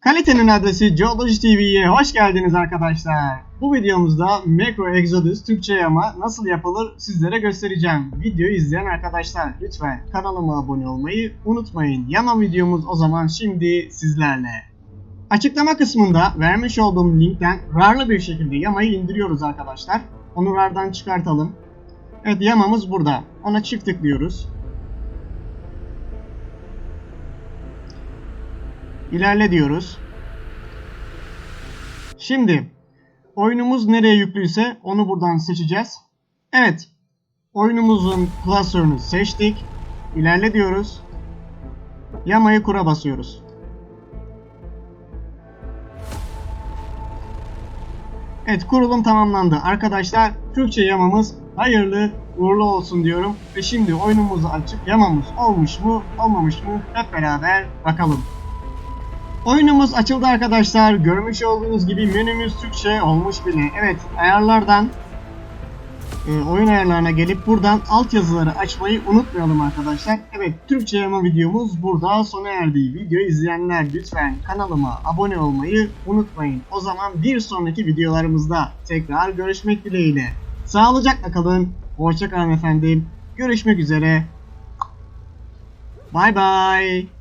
Kalitenin adresi Geology TV'ye hoş geldiniz arkadaşlar. Bu videomuzda Macro Exodus Türkçe yama nasıl yapılır sizlere göstereceğim. Videoyu izleyen arkadaşlar lütfen kanalıma abone olmayı unutmayın. Yama videomuz o zaman şimdi sizlerle. Açıklama kısmında vermiş olduğum linkten RAR'lı bir şekilde yamayı indiriyoruz arkadaşlar. Onu RAR'dan çıkartalım. Evet yamamız burada. Ona çift tıklıyoruz. İlerle diyoruz. Şimdi oyunumuz nereye yüklüyse onu buradan seçeceğiz. Evet. Oyunumuzun klasörünü seçtik. İlerle diyoruz. Yamayı kura basıyoruz. Evet kurulum tamamlandı. Arkadaşlar Türkçe yamamız hayırlı uğurlu olsun diyorum. Ve şimdi oyunumuzu açıp yamamız olmuş mu olmamış mı hep beraber bakalım. Oyunumuz açıldı arkadaşlar. Görmüş olduğunuz gibi menümüz Türkçe olmuş bile. Evet ayarlardan e, oyun ayarlarına gelip buradan altyazıları açmayı unutmayalım arkadaşlar. Evet Türkçe yama videomuz burada sona erdi. Videoyu izleyenler lütfen kanalıma abone olmayı unutmayın. O zaman bir sonraki videolarımızda tekrar görüşmek dileğiyle. Sağlıcakla kalın. Hoşçakalın efendim. Görüşmek üzere. Bye bye.